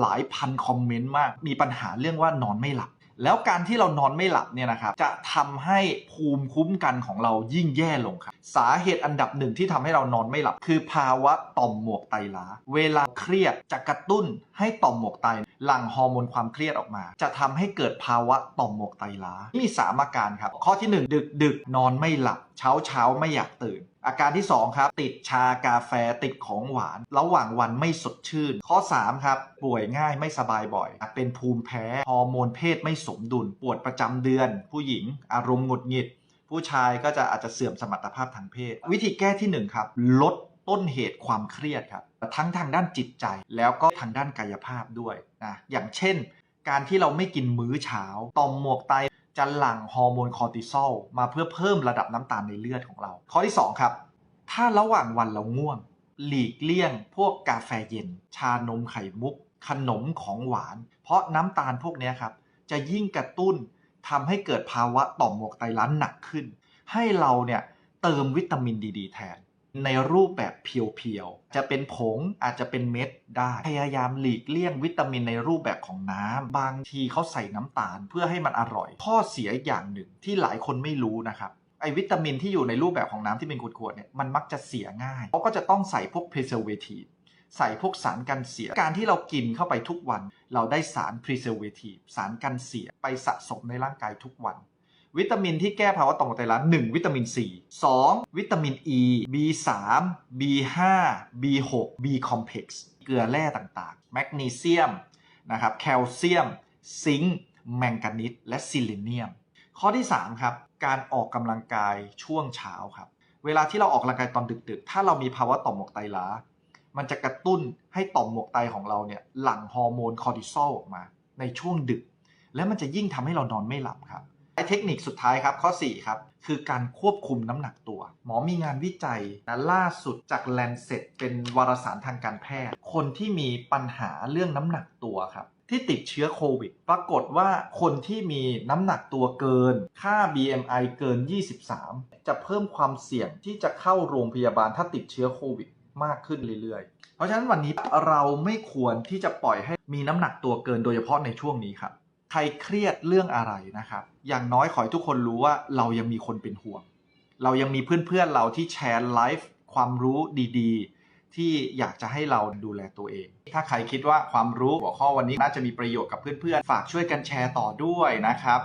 หลายพันคอมเมนต์มาก มีปัญหาเรื่องว่านอนไม่หลับ แล้วการที่เรานอนไม่หลับเนี่ยนะครับ จะทำให้ภูมิคุ้มกันของเรายิ่งแย่ลงครับ สาเหตุอันดับหนึ่งที่ทำให้เรานอนไม่หลับ คือภาวะต่อมหมวกไตล้า เวลาเครียดจะกระตุ้นให้ต่อมหมวกไตหลั่งฮอร์โมนความเครียดออกมา จะทำให้เกิดภาวะต่อมหมวกไตล้า มีสามอาการครับ ข้อที่หนึ่งดึกดึกนอนไม่หลับ เช้าเช้าไม่อยากตื่น อาการที่ 2 ครับ ติดชากาแฟติดของหวาน ระหว่างวันไม่สดชื่น ข้อ 3 ครับ ป่วยง่ายไม่สบายบ่อย เป็นภูมิแพ้ฮอร์โมนเพศไม่สมดุล ปวดประจำเดือน ผู้หญิง อารมณ์หงุดหงิด ผู้ชายก็จะอาจจะเสื่อมสมรรถภาพทางเพศ วิธีแก้ที่ 1 ครับ ลดต้นเหตุความเครียดครับ ทั้งทางด้านจิตใจแล้วก็ทางด้านกายภาพด้วยนะอย่างเช่น การที่เราไม่กินมื้อเช้าต่อมหมวกไต จะหลั่งฮอร์โมนคอร์ติซอลมาเพื่อเพิ่มระดับน้ำตาลในเลือดของเรา ข้อที่ 2 ครับ ถ้าระหว่างวันเราง่วง หลีกเลี่ยง พวกกาแฟเย็น ชานมไข่มุก ขนมของหวาน เพราะน้ำตาลพวกนี้ครับ จะยิ่งกระตุ้นทำให้เกิดภาวะต่อมหมวกไตล้านหนักขึ้น ให้เราเนี่ยเติมวิตามินดีดแทน ในรูปแบบเพียวๆ จะเป็นผงอาจจะเป็นเม็ดได้ พยายามหลีกเลี่ยงวิตามินในรูปแบบของน้ำบางทีเขาใส่น้ำตาลเพื่อให้มันอร่อย ข้อเสียอย่างหนึ่งที่หลายคนไม่รู้นะครับไอวิตามินที่อยู่ในรูปแบบของน้ำที่เป็นขวดๆเนี่ยมันมักจะเสียง่ายเขาก็จะต้องใส่พวก preservative ใส่พวกสารกันเสีย การที่เรากินเข้าไปทุกวัน เราได้สาร preservative สารกันเสียไปสะสมในร่างกายทุกวัน วิตามินที่แก้ภาวะต่อมไตล้า1วิตามิน C 2 วิตามิน E B3 B5 B6 B complex เกลือแร่ต่างๆ แมกนีเซียมนะครับแคลเซียม ซิงค์แมงกานีสและซิลิเนียม ข้อที่ 3 ครับ การออกกำลังกายช่วงเช้าครับ เวลาที่เราออกกำลังกายตอนดึกๆ ถ้าเรามีภาวะต่อมหมวกไตล้า มันจะกระตุ้นให้ต่อมหมวกไตของเราเนี่ยหลั่งฮอร์โมนคอร์ติซอลออกมา ในช่วงดึก และมันจะยิ่งทำให้เรานอนไม่หลับครับ เทคนิคสุดท้ายครับข้อ 4 ครับ คือการควบคุมน้ำหนักตัว หมอมีงานวิจัยนะล่าสุดจาก Lancet เป็นวารสารทางการแพทย์ คนที่มีปัญหาเรื่องน้ำหนักตัวครับที่ติดเชื้อโควิด ปรากฏว่าคนที่มีน้ำหนักตัวเกิน ค่า BMI เกิน 23 จะเพิ่มความเสี่ยงที่จะเข้าโรงพยาบาลถ้าติดเชื้อโควิดมากขึ้นเรื่อยๆ เพราะฉะนั้นวันนี้เราไม่ควรที่จะปล่อยให้มีน้ำหนักตัวเกินโดยเฉพาะในช่วงนี้ครับ ใครเครียดเรื่องอะไรนะครับ อย่างน้อยขอให้ทุกคนรู้ว่าเรายังมีคนเป็นห่วง เรายังมีเพื่อนๆเราที่แชร์ไลฟ์ความรู้ดีๆ ที่อยากจะให้เราดูแลตัวเอง ถ้าใครคิดว่าความรู้หัวข้อวันนี้น่าจะมีประโยชน์กับเพื่อนๆ ฝากช่วยกันแชร์ต่อด้วยนะครับ